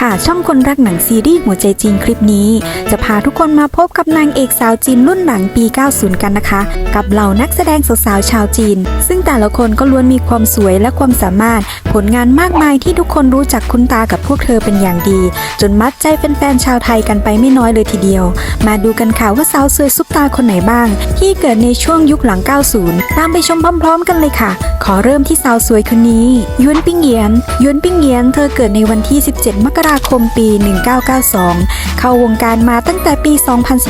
ค่ะ ช่องคนรักหนังซีรีส์หัวใจจีนคลิปนี้ จะพาทุกคนมาพบกับนางเอกสาวจีนรุ่นหลังปี 90 กันนะคะ กับเหล่านักแสดงสาวๆชาวจีน ซึ่งแต่ละคนก็ล้วนมีความสวยและความสามารถ ผลงานมากมายที่ทุกคนรู้จักคุ้นตากับพวกเธอเป็นอย่างดี จนมัดใจแฟนๆชาวไทยกันไปไม่น้อยเลยทีเดียว มาดูกันค่ะว่าสาวสวยซุปตาคนไหนบ้าง ที่เกิดในช่วงยุคหลัง 90 ตามไปชมพร้อมๆ กันเลยค่ะ ขอเริ่มที่สาวสวยคนนี้ยวนปิงเหยียนยวนปิงเหยียนเธอเกิดในวันที่ 17 มกราคมปี 1992 เข้าวงการมาตั้งแต่ปี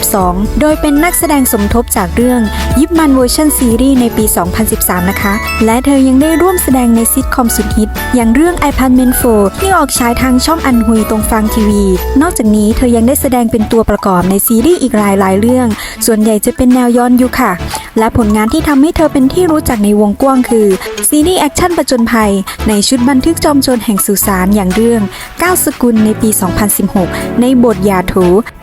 2012 โดยเป็นนักแสดงสมทบจากเรื่องยิปมันเวอร์ชันซีรีส์ในปี 2013 นะคะ และเธอยังได้ร่วมแสดงในซิทคอมสุดฮิต อย่างเรื่อง Apartment 4 ที่ออกฉายทางช่องอันฮุยตรงฟังทีวี นอกจากนี้เธอยังได้แสดงเป็นตัวประกอบในซีรีส์อีกหลายหลายเรื่อง ส่วนใหญ่จะเป็นแนวย้อนยุคค่ะ และผลงานที่ทำให้เธอเป็นที่รู้จักในวงกว้างคือซีรีส์แอคชั่นประจนภัย ในชุดบันทึกจอมโจรแห่งสุสานอย่างเรื่องก้าวสกุลในปี 2016 ในบทยาโถ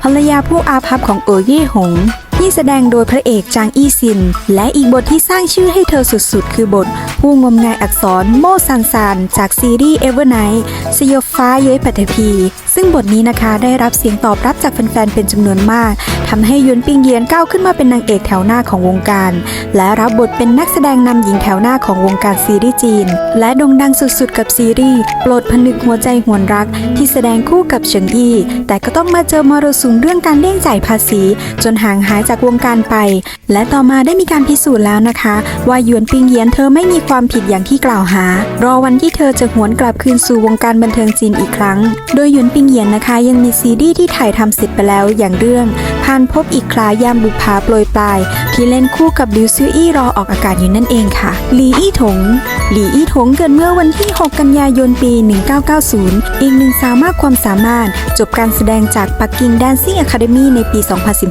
ภรรยาผู้อาภัพของโอเย่หง ที่แสดงโดยพระเอกจางอี้ซิน และอีกบทที่สร้างชื่อให้เธอสุดๆ คือบท ผู้งมงายอักษรโมซันซานจากซีรีส์ Evernight สยบฟ้าเย้ยปัตภีซึ่งบทนี้นะคะได้รับเสียงตอบรับจากแฟนๆ เป็นจำนวนมากทำให้ยวนปิงเยียนก้าวขึ้นมาเป็นนางเอกแถวหน้าของวงการ และรับบทเป็นนักแสดงนำหญิงแถวหน้าของวงการซีรีส์จีน และโด่งดังสุดๆ กับซีรีส์โปรดผนึกหัวใจหวนรัก ที่แสดงคู่กับเฉิงอี้แต่ก็ต้องมาเจอมรสุมเรื่องการเลี่ยงจ่ายภาษี จนห่างหายจากวงการไป และต่อมาได้มีการพิสูจน์แล้วนะคะ ว่าหยวนปิงเยียนเธอไม่มีความผิดอย่างที่กล่าวหา รอวันที่เธอจะหวนกลับคืนสู่วงการบันเทิงจีนอีกครั้ง โดยหยวนปิงเยียนนะคะ ยังมีซีรีส์ที่ถ่ายทำเสร็จไปแล้วอย่างเรื่องพานพบอีกครายามบุพภาโปรยปลาย ที่เล่นคู่กับลิวซิวอี้รอออกอากาศอยู่นั่นเองค่ะหลีอี้ถง หลีอี้ถงเกิดเมื่อวันที่ 6 กันยายนปี 1990 อีกหนึ่งสาวมากความสามารถ จบการแสดงจากปักกิ่ง Dancing Academy ในปี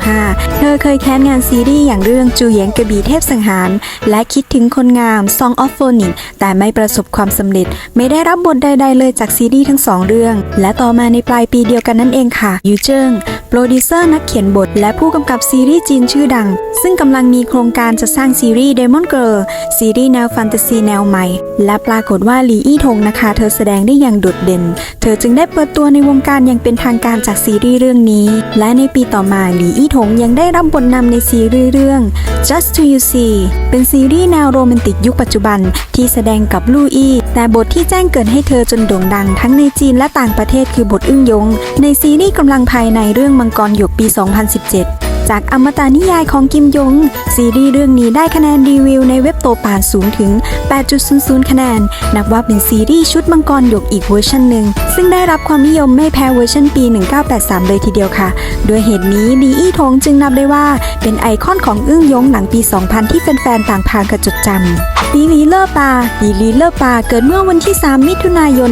2015 เธอเคยแคสงานซีรีส์อย่างเรื่องจูเหยียงกระบี่เทพสังหาร และคิดถึงคนงาม Song of Phoenix แต่ไม่ประสบความสำเร็จ ไม่ได้รับบทใด ๆ เลยจากซีรีส์ทั้งสองเรื่อง และต่อมาในปลายปีเดียวกันนั่นเองค่ะยูเจิ้ง โปรดิวเซอร์นักเขียนบท และผู้กำกับซีรีส์จีนชื่อดัง ซึ่งกำลังมีโครงการจะสร้างซีรีส์ Demon Girl ซีรีส์แนวแฟนตาซีแนวใหม่ และปรากฏว่าหลีอี้ทงนะคะ เธอแสดงได้อย่างโดดเด่น เธอจึงได้เปิดตัวในวงการอย่างเป็นทางการจากซีรีส์เรื่องนี้ และในปีต่อมาหลีอี้ทงยังได้รับบทนำในซีรีส์เรื่อง Just to You See เป็นซีรีส์แนวโรแมนติกยุคปัจจุบัน ที่แสดงกับลู่อี้แต่บทที่แจ้งเกิดให้เธอจนโด่งดัง ทั้งในจีนและต่างประเทศคือบทอึ้งยง ในซีรีส์กำลังภายในเรื่องมังกรหยกปี 2017 จากอมตะนิยายของกิมยง ซีรีส์เรื่องนี้ได้คะแนนรีวิวในเว็บโตป่านสูงถึง 8.00 คะแนน นับว่าเป็นซีรีส์ชุดมังกรหยกอีกเวอร์ชันหนึ่ง ซึ่งได้รับความนิยมไม่แพ้เวอร์ชันปี 1983 เลยทีเดียวค่ะ ด้วยเหตุนี้ลีอี้ทงจึงนับได้ว่า เป็นไอคอนของอึ้งยงหนังปี 2000 ที่แฟนๆต่างพากันจดจำตีลีเลอร์ปาตีลีเลอร์ปาเกิดเมื่อวันที่ 3 มิถุนายน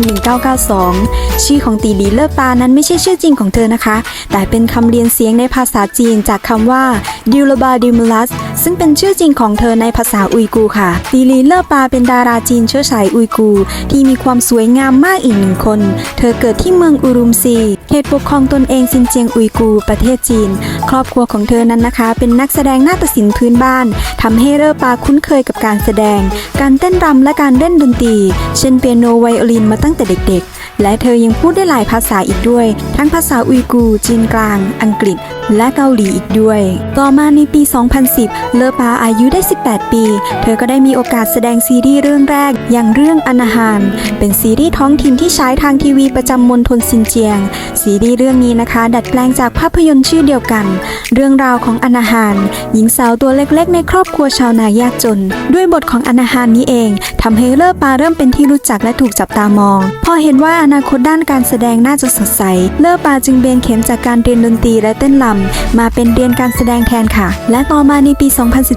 1992 ชื่อของตีลีเลอร์ปานั้นไม่ใช่ชื่อจริงของเธอนะคะ แต่เป็นคำเรียนเสียงในภาษาจีนจากคำว่าดิลบาดิมูลัสซึ่งเป็นชื่อจริงของเธอในภาษาอุยกูค่ะตีลีเลอร์ปาเป็นดาราจีนเชื้อสายอุยกู ที่มีความสวยงามมากอีกหนึ่งคน เธอเกิดที่เมืองอุรุมซีเขตปกครองตนเองซินเจียงอุยกู ประเทศจีน ครอบครัวของเธอนั้นนะคะ เป็นนักแสดงนาฏศิลป์พื้นบ้านทำให้เลอร์ปาคุ้นเคยกับการแสดง การเต้นรำและการเล่นดนตรี เช่นเปียโนไวโอลินมาตั้งแต่เด็ก ๆ และเธอยังพูดได้หลายภาษาอีกด้วย ทั้งภาษาอุยกู จีนกลาง อังกฤษ และเกาหลีอีกด้วย ต่อมาในปี 2010 เลอปาอายุได้ 18 ปี เธอก็ได้มีโอกาสแสดงซีรีส์เรื่องแรก อย่างเรื่องอนาหารเป็นซีรีส์ท้องถิ่นที่ฉายทางทีวีประจำมณฑลซินเจียง ซีรีส์เรื่องนี้นะคะ ดัดแปลงจากภาพยนตร์ชื่อเดียวกัน เรื่องราวของอนาหารหญิงสาวตัวเล็กๆ ในครอบครัวชาวนายากจน ด้วยบทของอนาหารนี้เองทำให้เลอปาเริ่มเป็นที่รู้จักและถูกจับตามอง พอเห็นว่าอนาคตด้านการแสดงน่าจะสดใส เลอปาจึงเบนเข็มจากการเรียนดนตรีและเต้นรำมาเป็นเรียนการแสดงแทนค่ะ และต่อมาในปี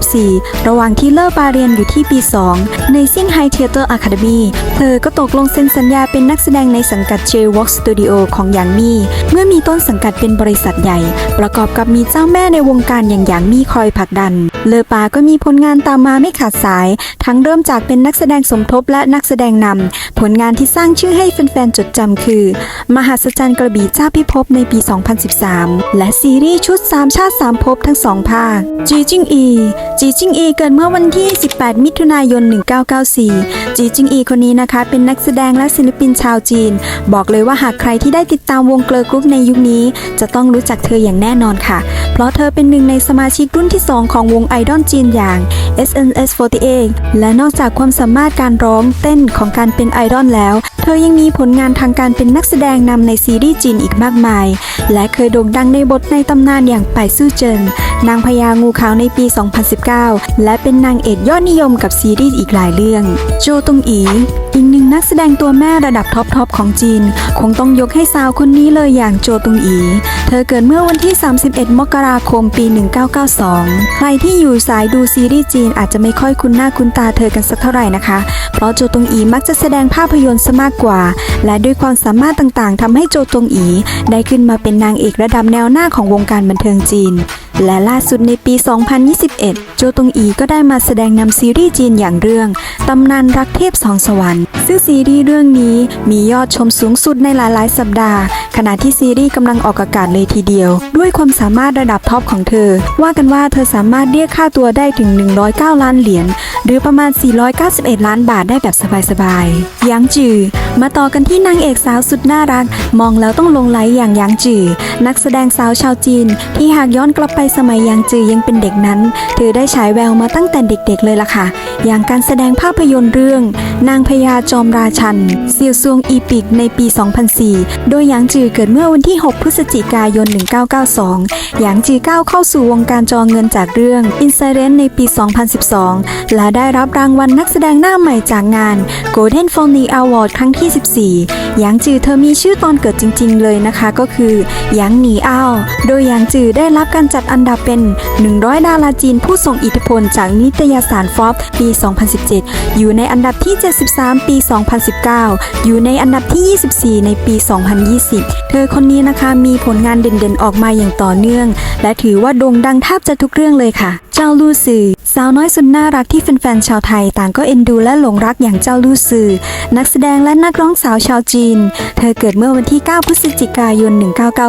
2014 ระหว่างที่เลอปาเรียนอยู่ที่ปี 2 ในซิ่งไฮเทเตอร์อะคาเดมีเธอก็ตกลงเซ็นสัญญาเป็นนักแสดงในสังกัด J-Walk Studio ของหยางมี่เมื่อมีต้นสังกัดเป็นบริษัทใหญ่ ประกอบกับมีเจ้าแม่ในวงการอย่างหยางมี่คอยผลักดัน เลอปาก็มีผลงานตามมาไม่ขาดสาย ทั้งเริ่มจากเป็นนักแสดงสมทบและนักแสดงนำผลงานที่สร้างชื่อให้แฟนๆจดดจำคือ มหัศจรรย์กระบี่เจ้าพิภพในปี 2013 และซีรีส์ชุด 3 ชาติ 3 ภพทั้งสองภาค จีจิงอี จีจิงอีเกิดเมื่อวันที่ 18 มิถุนายน 1994 จีจิงอีคนนี้นะคะ เป็นนักแสดงและศิลปินชาวจีน บอกเลยว่าหากใครที่ได้ติดตามวงเกิร์ลกรุ๊ปในยุคนี้ จะต้องรู้จักเธออย่างแน่นอนค่ะ เพราะเธอเป็นหนึ่งในสมาชิกรุ่นที่ 2 ของวงไอดอลจีนอย่าง SNS48 และนอกจากความสามารถการร้องเต้นของการเป็นไอดอลแล้ว เธอยังมีผลงานทางการเป็นนักแสดงนำในซีรีส์จีนอีกมากมาย และเคยโด่งดังในบทในตำนานอย่างไปซื่อเจิน นางพญางูขาวในปี 2019 และเป็นนางเอกยอดนิยมกับซีรีส์อีกหลายเรื่อง โจตงอี อีกหนึ่งนักแสดงตัวแม่ระดับท็อปทอปของจีน คงต้องยกให้สาวคนนี้เลยอย่างโจตงอี เธอเกิดเมื่อวันที่ 31 มกราคมปี 1992 ใครที่อยู่สายดูซีรีส์จีนอาจจะไม่ค่อยคุ้นหน้าคุ้นตาเธอกันสักเท่าไหร่นะคะ เพราะโจตงอีมักจะแสดงภาพยนตร์ซะมากกว่า และด้วยความสามารถต่างๆทำให้โจตงอี ได้ขึ้นมาเป็นนางเอกระดับแนวหน้าของวงการบันเทิงจีน และล่าสุดในปี 2021 โจตงอีก็ได้มาแสดงนำซีรีส์จีนอย่างเรื่อง ตำนานรักเทพสองสวรรค์ ซึ่งซีรีส์เรื่องนี้มียอดชมสูงสุดในหลายๆ สัปดาห์ ขณะที่ซีรีส์กำลังออกอากาศเลยทีเดียว ด้วยความสามารถระดับท็อปของเธอ ว่ากันว่าเธอสามารถเรียกค่าตัวได้ถึง 109 ล้านเหรียญหรือประมาณ 491 ล้านบาทได้แบบสบายๆยางจือ มาต่อกันที่นางเอกสาวสุดน่ารัก มองแล้วต้องลงไหลอย่างยางจือ นักแสดงสาวชาวจีน ที่หากย้อนกลับไปสมัยยางจือยังเป็นเด็กนั้น เธอได้ฉายแววมาตั้งแต่เด็กๆเลยล่ะค่ะ อย่างการแสดงภาพยนตร์เรื่อง นางพญาจอมราชันเซียวซวงอีปิกในปี 2004 โดยหยางจือเกิดเมื่อวันที่ 6 พฤศจิกายน 1992 หยางจือก้าวเข้าสู่วงการจอเงินจากเรื่อง i n s i d e n t ในปี 2012 และได้รับรางวัลนักแสดงหน้าใหม่จากงาน Golden f o n y Award ครั้งที่ 14 หยางจือเธอมีชื่อตอนเกิดจริง ๆ เลยนะคะก็คือหยางหนีอ้าว โดยหยางจือได้รับการจัดอันดับเป็น 100 ดาราจีนผู้ทรงอิทธิพลจากนิตยสารฟอบปี 2017 อยู่ในอันดับที่ 73 ปี2019 อยู่ในอันดับที่ 24 ในปี 2020 เธอคนนี้นะคะมีผลงานเด่นๆ ออกมาอย่างต่อเนื่อง และถือว่าโด่งดังแทบจะทุกเรื่องเลยค่ะ จ้าลู่ซือสาวน้อยสุดน่ารักที่แฟนๆชาวไทยต่างก็เอ็นดูและหลงรักอย่างเจ้าลู่ซือนักแสดงและนักร้องสาวชาวจีน เธอเกิดเมื่อวันที่ 9 พฤศจิกายน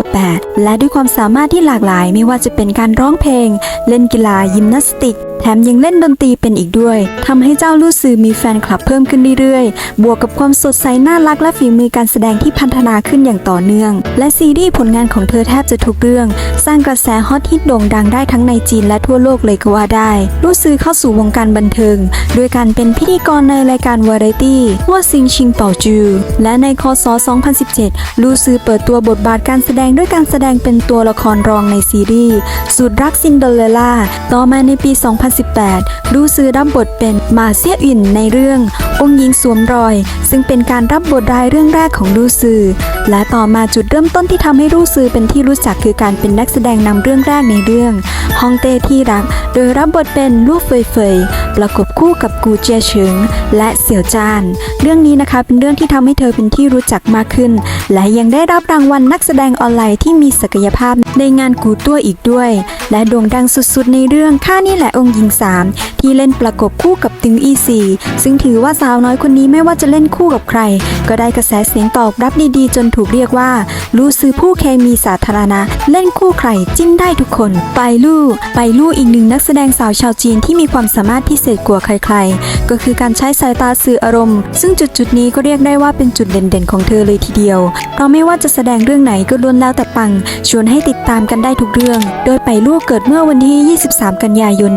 1998 และด้วยความสามารถที่หลากหลายไม่ว่าจะเป็นการร้องเพลง เล่นกีฬายิมนาสติก แถมยังเล่นดนตรีเป็นอีกด้วยทำให้เจ้าลู่ซือมีแฟนคลับเพิ่มขึ้นเรื่อยๆ บวกกับความสดใสน่ารักและฝีมือการแสดงที่พัฒนาขึ้นอย่างต่อเนื่อง และซีรีส์ผลงานของเธอแทบจะทุกเรื่อง สร้างกระแสฮอตฮิตโด่งดังได้ทั้งในจีนและทั่วโลกเลยก็ว่าได้ลู่ซือเข้าสู่วงการบันเทิงด้วยการเป็นพิธีกรในรายการวาไรตี้ว่าซิงชิงเป่าจู และในคศ 2017 ลู่ซือเปิดตัวบทบาทการแสดงด้วยการแสดงเป็นตัวละครรองในซีรีส์สุดรักซินเดอเรลล่า ต่อมาในปี 2018 ลู่ซือรับบทเป็นมาเซียอินในเรื่อง องค์หญิงสวมรอย ซึ่งเป็นการรับบทรายเรื่องแรกของลู่ซือและต่อมาจุดเริ่มต้นที่ทำให้ลู่ซือเป็นที่รู้จักคือการเป็นนักแสดงนำเรื่องแรกในเรื่องฮองเต้ที่รักโดยรับบทเป็นลู่เฟยเฟยประกบคู่กับกูเจียเฉิงและเสี่ยวจาน เรื่องนี้นะคะเป็นเรื่องที่ทำให้เธอเป็นที่รู้จักมากขึ้น และยังได้รับรางวัลนักแสดงออนไลน์ที่มีศักยภาพในงานกูตัวอีกด้วย และโด่งดังสุดๆ ในเรื่องข้านี่แหละองค์หญิงสามที่เล่นประกบคู่กับติงอีซีซึ่งถือว่าสาวน้อยคนนี้ไม่ว่าจะเล่นคู่กับใคร ก็ได้กระแสเสียงตอบรับดีๆ จนถูกเรียกว่า ลู่ซือผู้เคมีสาธารณะ เล่นคู่ใครจิ้นได้ทุกคน ไปลู่ไปลู่อีกหนึ่งนักแสดงสาวชาวจีนที่มีความสามารถพิเศษกว่าใครๆ ก็คือการใช้สายตาสื่ออารมณ์ ซึ่งจุดๆนี้ก็เรียกได้ว่าเป็นจุดเด่นๆของเธอเลยทีเดียว เพราะไม่ว่าจะแสดงเรื่องไหนก็ล้วนแล้วแต่ปัง ชวนให้ติดตามกันได้ทุกเรื่อง โดยไปลู่เกิดเมื่อวันที่ 23 กันยายน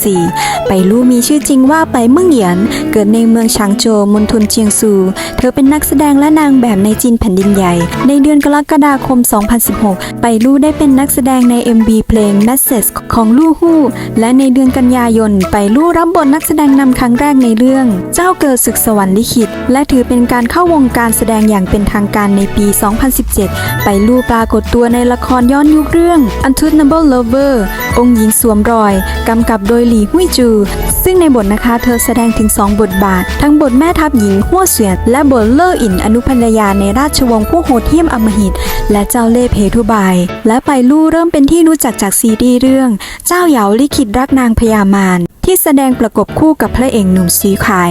1994 ไปลู่มีชื่อจริงว่าไปเมืองเหยียน เกิดในเมืองฉางโจวมณฑลเจียงซู เธอเป็นนักแสดงและนางแบบในจีนแผ่นดินใหญ่ ในเดือนกรกฎาคม 2016 ไปลู่ได้เป็นนักแสดงใน MV เพลง Message ของลู่ฮู้และในเดือนกันยายนไปลู่รับบทนักแสดงนำครั้งแรกในเรื่อง เจ้าเกิดศึกสวรรค์ลิขิต และถือเป็นการเข้าวงการแสดงอย่างเป็นทางการในปี 2017 ไปลู่ปรากฏตัวในละครย้อนยุคเรื่อง Untunable Lover องค์หญิงสวมรอย กำกับโดยหลีหุยจู ซึ่งในบทนะคะเธอแสดงถึง 2 บทบาท ทั้งบทแม่ทัพหญิงหัวเสวียนและบทเล่ออินอนุภรรยาในราชวงศ์ผู้โหดเหี้ยมอมหิต และเจ้าเล่เพทุบาย และไปลู่เริ่มเป็นที่รู้จักจากซีรีส์เรื่อง เจ้าเหยาลิขิตรักนางพญามาร ที่แสดงประกบคู่กับพระเอกหนุ่มสีไข่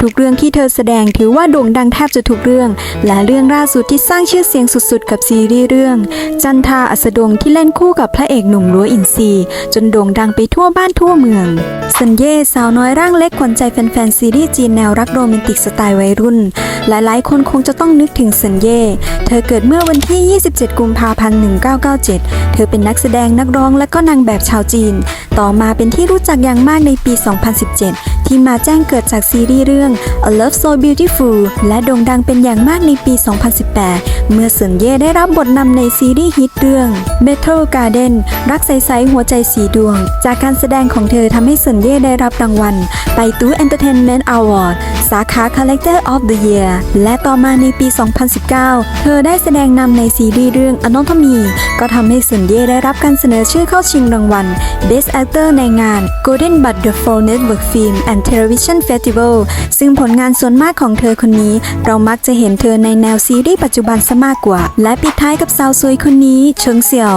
ทุกเรื่องที่เธอแสดงถือว่าโด่งดังแทบจะทุกเรื่อง และเรื่องล่าสุดที่สร้างชื่อเสียงสุดๆ กับซีรีส์เรื่อง จันทาอัสดงที่เล่นคู่กับพระเอกหนุ่มรัวอินทรีจนโด่งดังไปทั่วบ้านทั่วเมืองซันเย่สาวน้อยร่างเล็กขวัญใจแฟนๆซีรีส์จีนแนวรักโรแมนติกสไตล์วัยรุ่น หลายๆ คนคงจะต้องนึกถึงซันเย่เธอเกิดเมื่อวันที่ 27 กุมภาพันธ์ 1997 เธอเป็นนักแสดงนักร้องและก็นางแบบชาวจีน ต่อมาเป็นที่รู้จักอย่างมากในปี 2017 ที่มาแจ้งเกิดจากซีรีส์เรื่อง A Love So Beautiful และโด่งดังเป็นอย่างมากในปี 2018 เมื่อซันเย่ได้รับบทนำในซีรีส์ฮิตเรื่อง Metal Garden รักใสๆหัวใจสีดวง จากการแสดงของเธอทำให้ซันเย่ได้รับรางวัลไปตู้ Entertainment Award สาขา Character of the Year และต่อมาในปี 2019 เธอได้แสดงนำในซีรีส์เรื่อง Anatomy ก็ทำให้ซันเย่ได้รับการเสนอชื่อเข้าชิงรางวัล Best Actor ในงาน Golden Butterfly Network Film and Television Festival ซึ่งผลงานส่วนมากของเธอคนนี้ เรามักจะเห็นเธอในแนวซีรีส์ปัจจุบันซะมากกว่า และปิดท้ายกับสาวสวยคนนี้เฉิงเซียว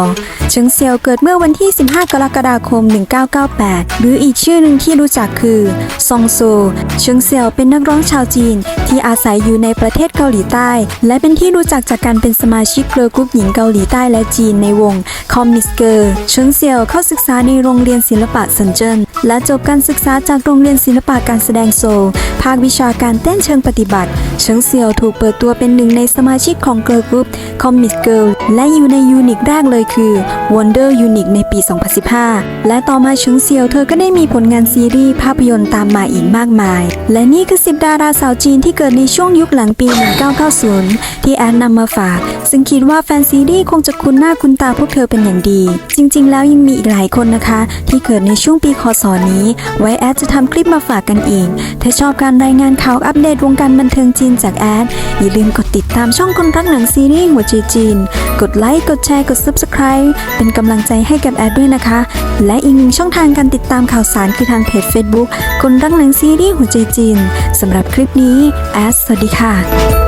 เฉิงเซียวเกิดเมื่อวันที่ 15 กรกฎาคม 1998 หรืออีกชื่อหนึ่งที่รู้จักคือซองโซเฉิงเซียวเป็นนักร้องชาวจีน ที่อาศัยอยู่ในประเทศเกาหลีใต้ และเป็นที่รู้จักจากการเป็นสมาชิกเกิร์ลกรุ๊ปหญิงเกาหลีใต้และจีนในวงคอมมิสเกอร์เฉิงเซียวเข้าศึกษาในโรงเรียนศิลปะเซินเจิ้นและจบการศึกษาจากโรงเรียนศิลปะการแสดงโซลภาควิชาการเต้นเชิงปฏิบัติเฉิงเซียวถูกเปิดตัวเป็นหนึ่งในสมาชิกของเกิร์ลกรุ๊ปคอมมิสเกิลและอยู่ในยูนิตแรกเลยคือ Wonder Unique ในปี 2015 และต่อมาเฉิงเซียวเธอก็ได้มีผลงานซีรีส์ภาพยนตร์ตามมาอีกมากมาย และนี่คือ 10 ดาราสาวจีนที่เกิดในช่วงยุคหลังปี 1990 ที่แอนนำมาฝาก ซึ่งคิดว่าแฟนซีรีส์คงจะคุ้นหน้าคุ้นตาพวกเธอเป็นอย่างดี จริง ๆ แล้วยังมีอีกหลายคนนะคะ ที่เกิดในช่วงปีคศนี้ ไว้แอดจะทำคลิปมาฝากกันอีกถ้าชอบการรายงานข่าวอัปเดตวงการบันเทิงจีนจากแอดอย่าลืมกดติดตามช่องคนรักหนังซีรีส์หัวใจจีน กดไลค์ กดแชร์ กด Subscribe เป็นกำลังใจให้กับแอดด้วยนะคะ และอีกหนึ่งช่องทางการติดตามข่าวสารคือทางเพจ Facebook คนรักหนังซีรีส์หัวใจจีนสำหรับคลิปนี้แอดสวัสดีค่ะ